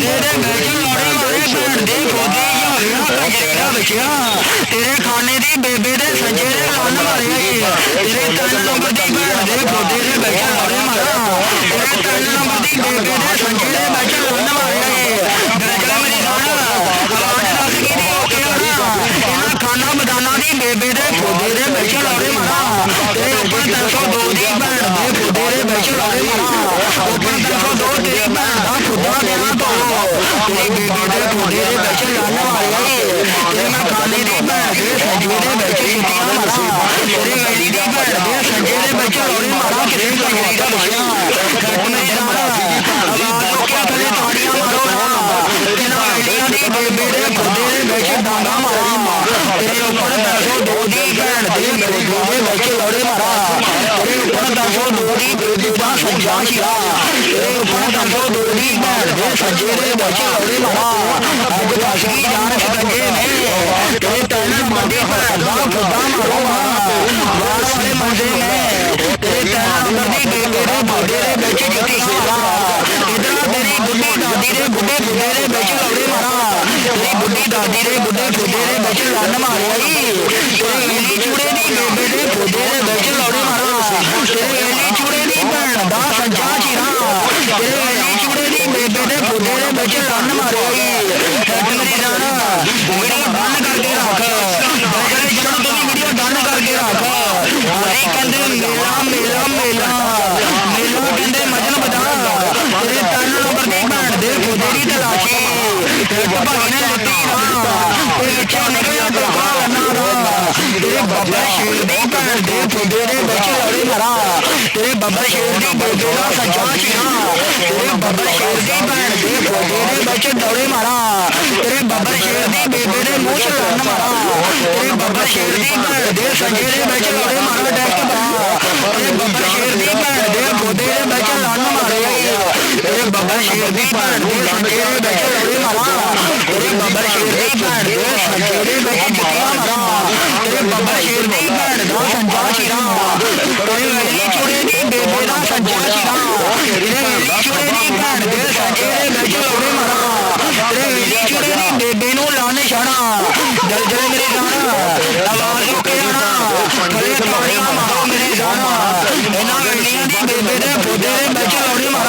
तेरे बैठी मारे मारे बैंड दी खोदी या होया तेरे खाने दी बेबे दे संजय दे लान मारिया तेरे तन नंबर दी बैंड दे खोदी दे बैठा मारे। मारा तेरे तन नंबर दी बेबे दे संजय दे बैठा लान मारिया दरजा मेरी जाना आवाज़ रख की दी ओके ना इना खाना मदाना दी बेबे दे खोदी दे बैठा लारे मारा तेरे ऊपर 302 दी बैंड अपनी बेटी दे कोठे दे बिच लन्न मारेआ तेरी दसो डोडी गण देव मारो मारा से मंदे ने तेरे इधर तेरी गुड्डी दादी रे गुड्डे गुड्डे रे बेचे मारा जबरी बुढ़ी दादी रे बुढ़े छोटे रे बच्चे लान मारे तेरे इली चूड़े दी बेबे रे खोदे रे बच्चे लौड़े मारा तेरे इली चूड़े दी बहन दा संचा चिरा तेरे इली चूड़े दी बेबे रे खोदे रे बच्चे लान मारे हेड मेरी जाना वीडियो डन करके रख बजरे जान तू वीडियो डन करके रख अरे कहंदे मेला मेला मेला बाबा शेर दी बोलते ना सजा चिना शेर दी भैन दे बोलते ने बच दौड़े मारा तेरे शेर दी बेबे मारा तेरे बाबा शेर दौड़े मारा डेस्क बना शेर दी भैन दे मारे तेरे शेर दौड़े मारा भैंड शेर की भैंड चीरा मेरी चुड़े का भैंड मरा मेरी चुड़े ने बेबे ना दलजल मरे जाना लाल मेरे पौजा मरे जाना बिना मेड़िया ने बेबे ने बोजे बच लौड़ी मर